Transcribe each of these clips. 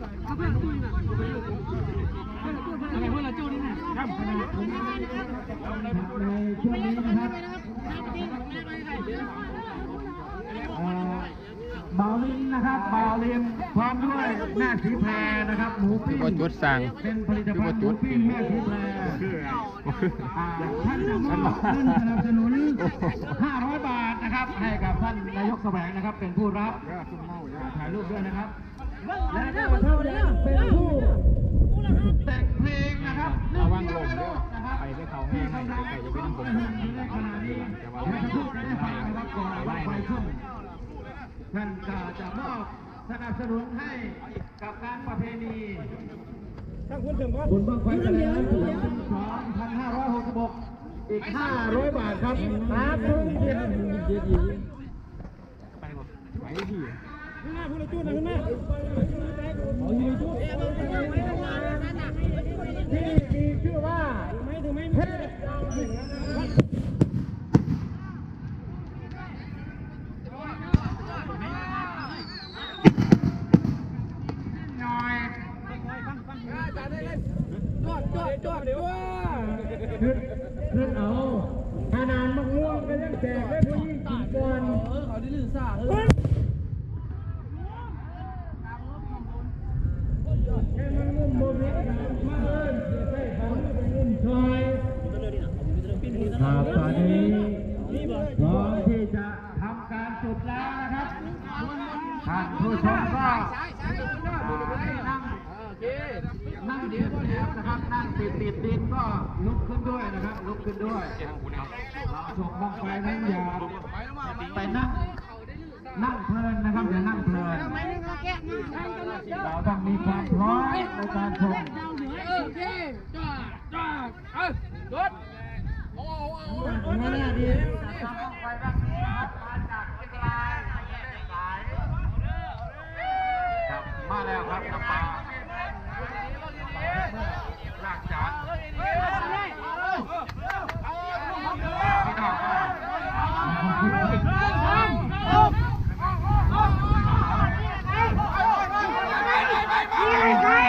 ช่วงนี้นะครับอ่อบาวลินนะครับบาวลินพร้อมด้วยแม่สีแพรนะครับหมูปิ้งว่าจุดสั่งเป็นผลิตภัณฑ์หมูปิ้งแม่สีแพรอ่าท่านจะมอบเงินสนับสนุน 500 บาทนะครับ ให้กับท่านนายกแสวงนะครับ เป็นผู้รับถ่ายรูปด้วยนะครับและ รับระวังลมเด้อะไปได้เขาให้ให้ไปจะเป็นผมในขณะนี้ให้ทุกท่านได้ฟังนะครับก่อนไฟขึ้นท่านก็จะมอบสนับสนุนให้กับงานประเพณีบุญบังไฟแสดงน้ำ2,566อีก500บาทครับครับทุกเดือนไปที่ที่มีชื่อว่าเทพหน่อย ขึ้นขึ้นเอาขนาดมะม่วงก็ยังแจกได้ผู้หญิงกินก่อนแค่มันงุ่มบนนี้มาเอิญเสียใส่เขาเป็นงุ่มชอยครับตอนนี้พร้อมที่จะทำการจุดแล้วนะครับท่านผู้ชมก็ให้นั่ง นั่งเดียวเดียวนะครับนั่งติดติดดินก็ลุกขึ้นด้วยนะครับ ลุกขึ้นด้วยเราชมบังไฟนั้นอย่าไปนั่งนั่งเพลินนะครับอย่านั่งเพลินเราต้องมีความพร้อมในการชมนี่ดีบังไฟแบบนี้มาจากวิทยาลัยสายมาแล้วครับน้ำปลา ลากจานพี่น้อง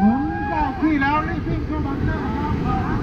หมุนก็ที่แล้วนี่วิ่งเข้าบังเกอร์ครับ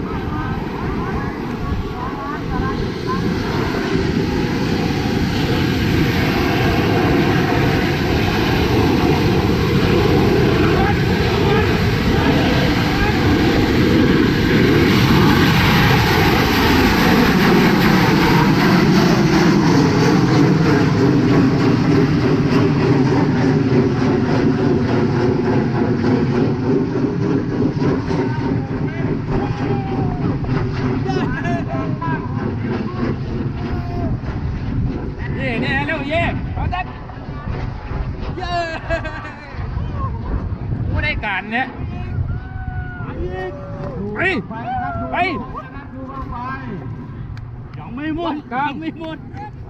เย่เนี่ยเร็วเย่เอาจัดเย่ผู้ได้การเนี่ยไปไปนะครับดูไปนะครับดูบ้างไฟยังไม่หมดยังไม่หมด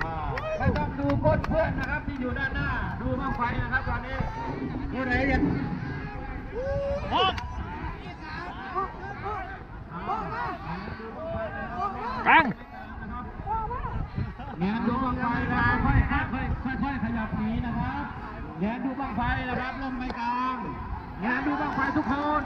อ่าไม่ต้องดูก้นเพื่อนนะครับที่อยู่ด้านหน้า ดูบ้างไฟนะครับตอนนี้ผู้ใดยังหกกลาง แงนดูบ้างไฟนะครับค่อยค่อยค่อยค่อยๆขยับหนีนะครับแงนดูบ้างไฟนะครับลมไม่กลาง งานดูบ้างไฟทุกคน